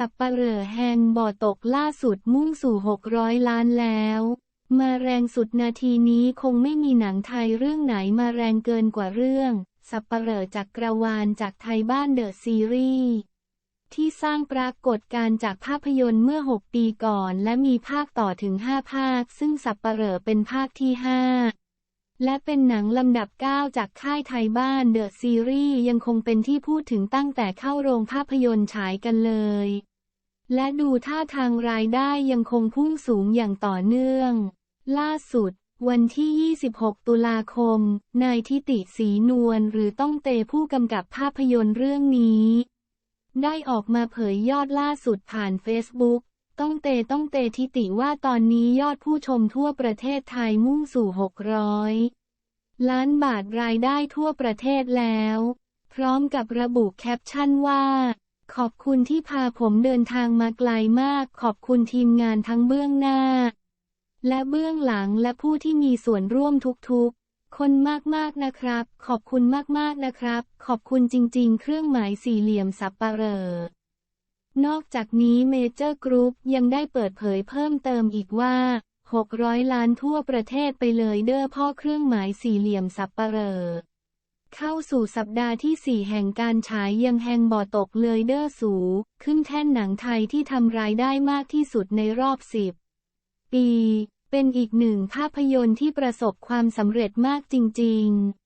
สับปะเหร่อแฮงบ่อตกล่าสุดมุ่งสู่ 600 ล้านแล้ว มาแรงสุดนาทีนี้คงไม่มีหนังไทยเรื่องไหนมาแรงเกินกว่าเรื่อง สับปะเหร่อจากกระวานจากไทยบ้านเดอะซีรีส์ที่สร้างปรากฏการณ์จากภาพยนตร์เมื่อ 6 ปีก่อน และมีภาคต่อถึง 5 ภาค ซึ่งสับปะเหร่อเป็นภาคที่ 5 และเป็นหนังลำดับ 9 จากค่ายไทยบ้านเดอะซีรีส์ยังคงเป็นที่พูดถึงตั้งแต่เข้าโรงภาพยนตร์ฉายกันเลย และดูท่าทางรายได้ยังคงพุ่งสูงอย่างต่อเนื่อง ล่าสุด วันที่ 26 ตุลาคม นายทิติศรีนวลหรือต้องเตผู้กำกับภาพยนตร์เรื่องนี้ ได้ออกมาเผยยอดล่าสุดผ่านเฟซบุ๊ก ต้องเตต้องเตทิติว่าตอนนี้ยอดผู้ชมทั่วประเทศไทยมุ่งสู่ 600 ล้านบาทรายได้ทั่วประเทศแล้ว พร้อมกับระบุแคปชั่นว่า ขอบคุณที่พาผมเดินทางมาไกลมาก ขอบคุณทีมงานทั้งเบื้องหน้า และเบื้องหลังและผู้ที่มีส่วนร่วมทุกๆ คนมากๆนะครับ ขอบคุณมากๆนะครับ ขอบคุณจริง ๆ เครื่องหมายสี่เหลี่ยมสับปะเหร่อ นอกจากนี้เมเจอร์กรุ๊ปยังได้เปิดเผยเพิ่มเติมอีกว่า 600 ล้านทั่วประเทศไปเลยเด้อพ่อเครื่องหมายสี่เหลี่ยมสับปะเหร่อเข้าสู่สัปดาห์ที่ 4 แห่งการฉายยังแห่งบ่อตกเลยเด้อสู ขึ้นแท่นหนังไทยที่ทำรายได้มากที่สุดในรอบ 10 ปี เป็นอีกหนึ่งภาพยนตร์ที่ประสบความสำเร็จมากจริง ๆ